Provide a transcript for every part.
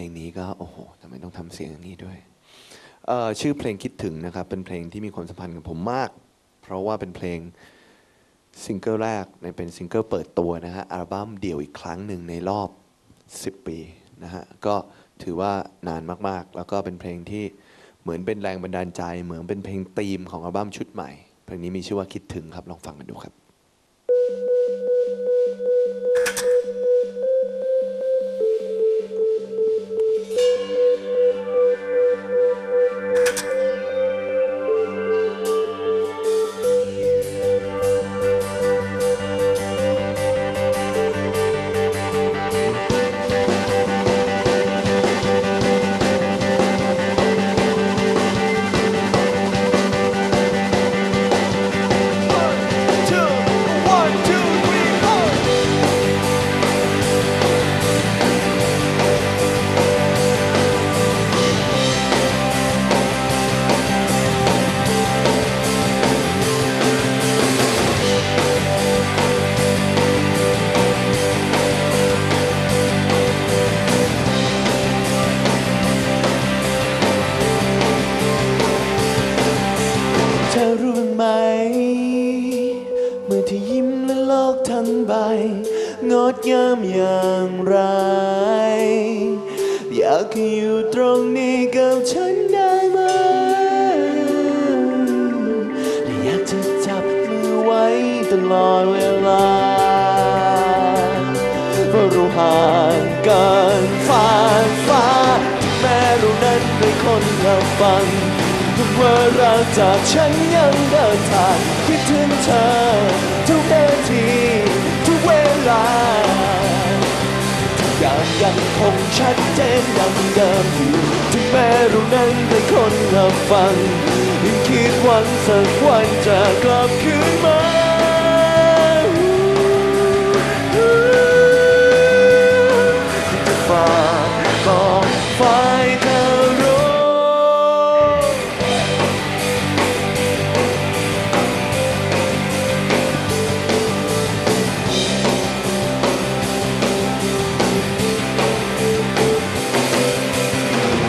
ลงนี้ก็โอ้โหทำไมต้องทำเสียงอย่างนี้ด้วยชื่อเพลงคิดถึงนะครับ เป็นเพลงที่มีความสัมพันธ์กับผมมาก เพราะว่าเป็นเพลงซิงเกิลแรกในเป็นซิงเกิลเปิดตัวนะฮะอัลบั้มเดี่ยวอีกครั้งหนึ่งในรอบ 10 ปีนะฮะก็ถือว่านานมากๆ แล้วก็เป็นเพลงที่เหมือนเป็นแรงบันดาลใจ เหมือนเป็นเพลงธีมของอัลบั้มชุดใหม่ เพลงนี้มีชื่อว่าคิดถึงครับลองฟังกันดูครับ ไหม เมื่อที่ยิ้มและโลกทั้งใบ งดงามอย่างไร อยากให้อยู่ตรงนี้กับฉันได้ไหม และอยากจะจับมือไว้ตลอดเวลาเพราะเราห่างกันฟ้าฟ้า แม้เรานั้นเป็นคนละฟัง ว่ารักจากฉันยังเดินทางคิดถึงเธอ ทุกนาที ทุกเวลาทุกอย่างยังคงชัดเจนดังเดิมอยู่ถึงแม้รู้นั้นเป็นคนละฟังยังคิดหวังสักวันจะกลับคืนมา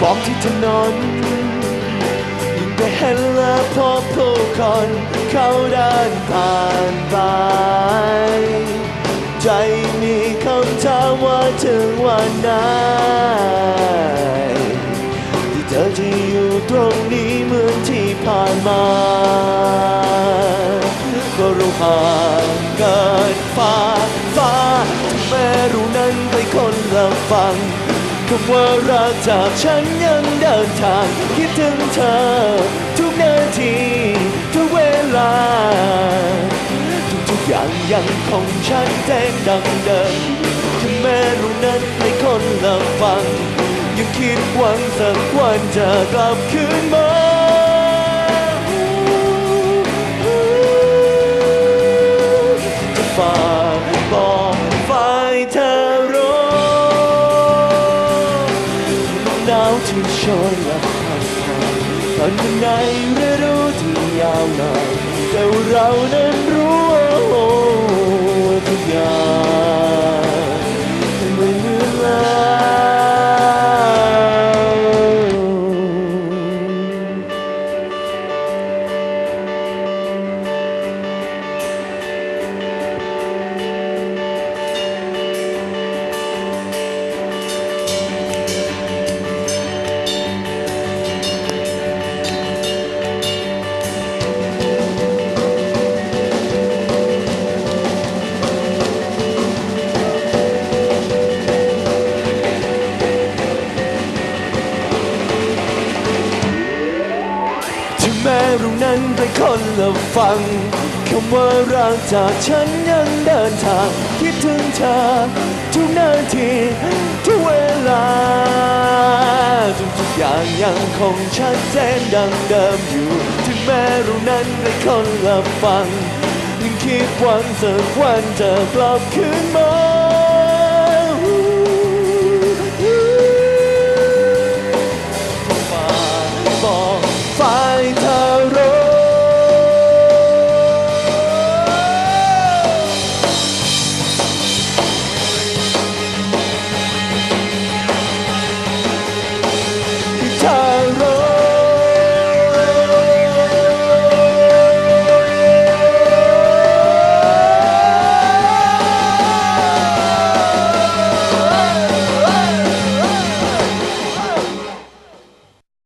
บอกที่ถนนยิ่งได้เห็นและพบผู้คนเขาเดินผ่านไป ใจมีคำถามว่าถึงวันไหนที่เธอจะอยู่ตรงนี้เหมือนที่ผ่านมาก็เราห่างเกินฟ้าฟ้าแม้รู้นั้นไปคนละฟัง คำว่ารักจากฉันยังเดินทาง คิดถึงเธอ ทุกนาที ทุกเวลา ทุกๆอย่างยังคงชัดเจนดังเดิมถึงแม้รู้นั้นไม่คนละฟัง ยังคิดหวังสักวันจะกลับคืนมา หนาวที่โชยและพัด แม้เรานั้นเป็นคนละฟังคำว่ารักจากฉันยังเดินทาง คิดถึงเธอ ทุกนาที ทุกเวลา ทุกอย่างยังคงชัดเจนดังเดิมอยู่ ถึงแม้เรานั้นเป็นคนละฟังยังคิดหวังสักวันจะกลับคืนมา